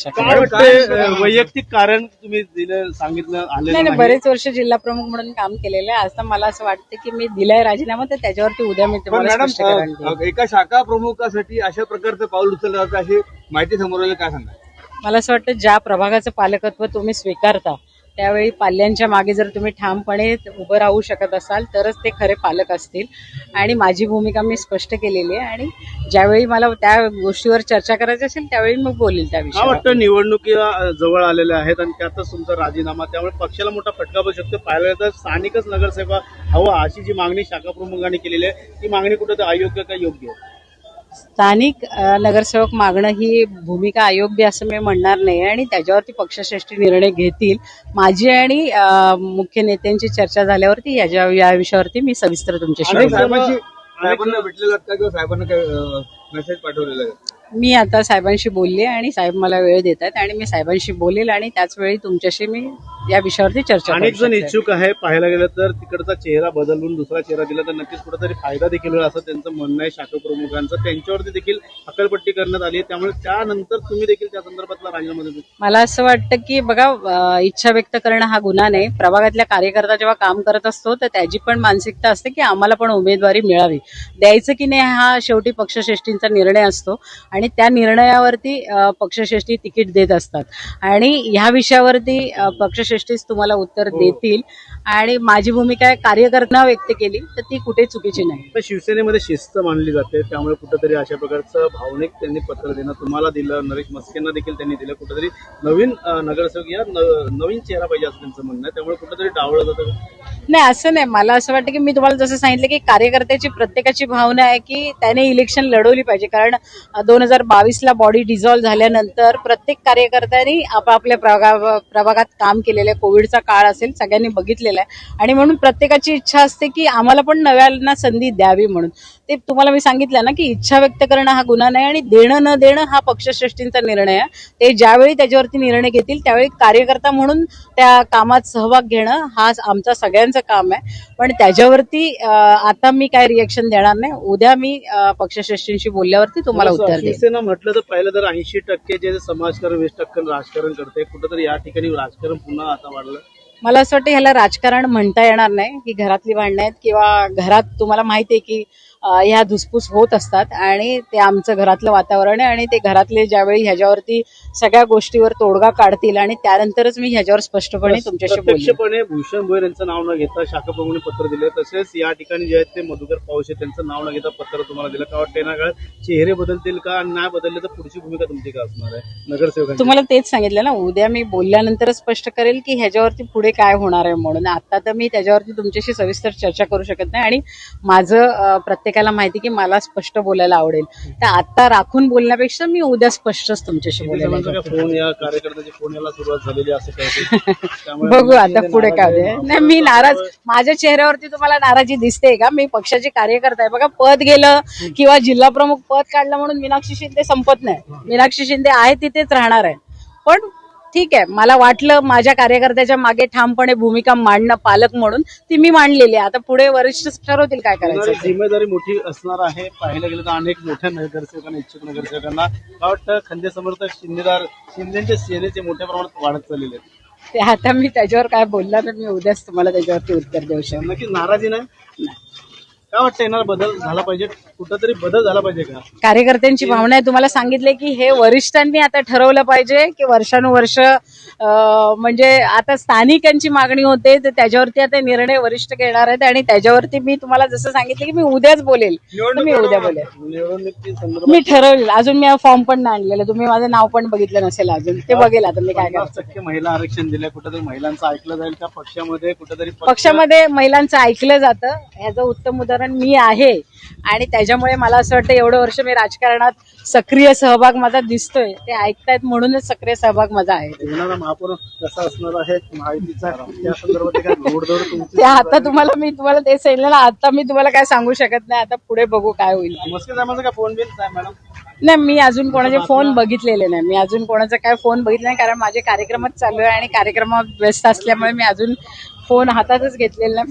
वैयक्तिक कारण तुम्ही दिलं सांगितलं नाही नाही नाही. बरेच वर्ष जिल्हा प्रमुख म्हणून काम केलेलं आहे. आता मला असं वाटतं की मी दिलाय राजीनामा तर त्याच्यावरती उद्या मी पण तुम्हाला मॅडम स्पष्टीकरण देईन. अ, एका शाखा प्रमुखासाठी अशा प्रकारचं पाऊल उचललं जातं अशी माहिती समोर आली काय सांगा मला असं वाटतं ज्या प्रभागाचं पालकत्व तुम्ही स्वीकारता त्यावेळी पाल्यांच्या मागे जर तुम्ही ठामपणे उभं राहू शकत असाल तरच ते खरे पालक असतील. आणि माझी भूमिका मी स्पष्ट केलेली आहे. आणि ज्यावेळी मला त्या गोष्टीवर चर्चा करायची असेल त्यावेळी मग बोलेल त्या काय विषयावर. वाटतं निवडणुकीला जवळ आलेल्या आहेत आणि त्यातच तुमचा राजीनामा त्यामुळे पक्षाला मोठा फटका बसू शकतो. पाहिलं तर स्थानिकच नगरसेवक हवा अशी जी मागणी शाखा प्रमुखांनी केलेली आहे ती मागणी कुठं अयोग्य का योग्य? आहे स्थानिक नगरसेवक मागणं ही भूमिका अयोग्य असं मी म्हणणार नाही आणि त्याच्यावरती पक्षश्रेष्ठी निर्णय घेतील. माझी आणि मुख्य नेत्यांची चर्चा झाल्यावरती याच्या या विषयावरती मी सविस्तर तुमच्याशी साहेबांना भेटलेलं साहेबांना काय मेसेज पाठवलेला आहे? मी आता साहेबांशी बोलले आणि साहेब मला वेळ देत आहेत आणि मी साहेबांशी बोलेल आणि त्याच वेळी तुमच्याशी मी या विषयावरती चर्चा अनेक जण. इच्छुक आहे पाहायला गेलं तर तिकडचा चेहरा बदलून दुसरा चेहरा दिला तर नक्कीच कुठेतरी फायदा देखील होईल असं त्यांचं म्हणणं आहे शाखा प्रमुखांचं. त्यांच्यावरती देखील हकलपट्टी करण्यात आली आहे. त्यामुळे त्यानंतर तुम्ही देखील त्या संदर्भातला राजीनामा मला असं वाटतं की बघा इच्छा व्यक्त करणं हा गुन्हा नाही. प्रभागातल्या कार्यकर्ता जेव्हा काम करत असतो तर त्याची पण मानसिकता असते की आम्हाला पण उमेदवारी मिळावी. द्यायचं की नाही हा शेवटी पक्षश्रेष्ठींचा निर्णय असतो. आणि त्या निर्णयावरती पक्षश्रेष्ठी तिकीट देत असतात. आणि ह्या विषयावरती पक्षश्रेष्ठीच तुम्हाला उत्तर देतील. आणि माझी भूमिका कार्यकर्ता व्यक्त केली तर ती कुठे चुकीची नाही. शिवसेनेमध्ये शिस्त मानली जाते त्यामुळे कुठेतरी अशा प्रकारचं भावनिक त्यांनी पत्र देणं तुम्हाला दिलं नरेश मस्केंना देखील त्यांनी दिलं. कुठेतरी नवीन नगरसेवक या नवीन चेहरा पाहिजे असं त्यांचं म्हणणं आहे. त्यामुळे कुठेतरी डावलं जातं. नाही असं नाही. मला असं वाटतं की मी तुम्हाला जसं सांगितलं की कार्यकर्त्याची प्रत्येकाची भावना आहे की त्याने इलेक्शन लढवली पाहिजे. कारण दोन हजार बावीसला बॉडी डिझॉल्व्ह झाल्यानंतर प्रत्येक कार्यकर्त्यांनी आपापल्या प्रभागा प्रभागात काम केलेलं आहे. कोविडचा काळ असेल सगळ्यांनी बघितलेला आहे. आणि म्हणून प्रत्येकाची इच्छा असते की आम्हाला पण नव्याना संधी द्यावी म्हणून. ते तुम्हाला मी सांगितलं ना की इच्छा व्यक्त करणं हा गुन्हा नाही आणि देणं न देणं हा पक्षश्रेष्ठींचा निर्णय आहे. ते ज्यावेळी त्याच्यावरती निर्णय घेतील त्यावेळी कार्यकर्ता म्हणून त्या कामात सहभाग घेणं हा आमचा सगळ्यांचा काम आहे. पण त्याच्यावरती आता मी काय रिएक्शन देणार नाही. उद्या मी पक्षश्रेष्ठींशी बोलल्यावरती तुम्हाला उत्तर देईन. शिवसेना म्हटलं तर पहिलं तर ऐंशी टक्के जे समाजकारण वीस टक्के राजकारण करते कुठेतरी या ठिकाणी राजकारण पुन्हा आता वाढलं. मला असं वाटतं ह्याला राजकारण म्हणता येणार नाही की घरातली भांडणं आहेत किंवा घरात तुम्हाला माहिती आहे की ह्या धुसफूस होत असतात आणि ते आमचं घरातलं वातावरण आहे आणि ते घरातले ज्यावेळी ह्याच्यावरती सगळ्या गोष्टीवर तोडगा काढतील आणि त्यानंतरच मी ह्याच्यावर स्पष्टपणे तुमच्याशी भूषण भोयर यांचं नाव न घेता शाखा प्रमुखांनी पत्र दिले. तसेच या ठिकाणी जे आहेत ते मधुकर पावशे त्यांचं नाव न घेता पत्र तुम्हाला दिलं. का वाटतं काळात चेहरे बदलतील का? आणि नाही बदलले तर पुढची भूमिका तुमची काय असणार आहे? नगरसेवकांची. तुम्हाला तेच सांगितलं ना उद्या मी बोलल्यानंतरच स्पष्ट करेल की ह्याच्यावरती पुढे काय होणार आहे म्हणून. आता तर मी त्याच्यावरती तुमच्याशी सविस्तर चर्चा करू शकत नाही आणि माझं अं, प्रत्येकाला माहिती की मला स्पष्ट बोलायला आवडेल. तर आता राखून बोलण्यापेक्षा मी उद्या स्पष्टच तुमच्याशी किती बोलेल जणांचा काय फोन या कार्यकर्त्याचे फोन याला सुरुवात झालेली आहे असं कळते त्यामुळे बघू आता पुढे काय. नाही मी नाराज. माझ्या चेहऱ्यावरती तुम्हाला नाराजी दिसते का? मी पक्षाची कार्यकर्ता आहे. बघा पद गेलं किंवा जिल्हा प्रमुख पद काढलं म्हणून मीनाक्षी शिंदे संपत नाही. मीनाक्षी शिंदे आहे तिथेच राहणार आहे. पण ठीक आहे मला वाटलं माझ्या कार्यकर्त्याच्या मागे ठामपणे भूमिका मांडणं पालक म्हणून ती मी मांडलेली आहे. आता पुढे वरिष्ठ ठरवतील काय करायचं? जिम्मेदारी मोठी असणार आहे. पाहिलं गेलं तर अनेक मोठ्या नगरसेवकांना इच्छुक नगरसेवकांना. काय वाटतं खंदे समर्थक शिंदेदार शिंदेचे सेनेचे मोठ्या प्रमाणात वाढत चाललेले आहेत. ते आता मी त्याच्यावर काय बोलला तर मी उद्याच तुम्हाला त्याच्यावरती उत्तर देऊ शकतो. नक्कीच नाराजी नाही? काय वाटतं येणार बदल झाला पाहिजे? कुठंतरी बदल झाला पाहिजे का? कार्यकर्त्यांची भावना आहे. तुम्हाला सांगितले की हे वरिष्ठांनी आता ठरवलं पाहिजे की वर्षानुवर्ष म्हणजे आता स्थानिकांची मागणी होते तर त्याच्यावरती आता निर्णय वरिष्ठ घेणार आहेत आणि त्याच्यावरती मी तुम्हाला जसं सांगितलं की मी उद्याच बोलेल. तर मी उद्या बोलेल. मी ठरवलेलं अजून मी फॉर्म पण नाही आणलेलं. तुम्ही माझं नाव पण बघितलं नसेल अजून. ते बघेल आता मी काय टक्के महिला आरक्षण दिलंय. कुठेतरी महिलांचं ऐकलं जाईल त्या पक्षामध्ये कुठेतरी पक्ष- पक्षामध्ये महिलांचं ऐकलं जातं. ह्याचं उत्तम उदाहरण मी आहे. आणि त्याच्यामुळे मला असं वाटतं एवढं वर्ष मी राजकारणात सक्रिय सहभाग माझा दिसतोय. ते ऐकतायत म्हणूनच सक्रिय सहभाग माझा आहे. महापौर कसा असणार आहे माहितीचा त्या संदर्भात काय घोडदौड तुमची ते आता तुम्हाला मी तुम्हाला ते सांगितलं ना आता मी तुम्हाला काय सांगू शकत नाही आता पुढे बघू काय होईल. मस्के साहेबांचा काय फोन बिल मॅडम नाही मी अजून कोणाचे फोन बघितलेले नाही. मी अजून कोणाचा काय फोन बघितला नाही कारण माझे कार्यक्रमच चालू आहे आणि कार्यक्रमात व्यस्त असल्यामुळे मी अजून फोन हातातच घेतलेला नाही.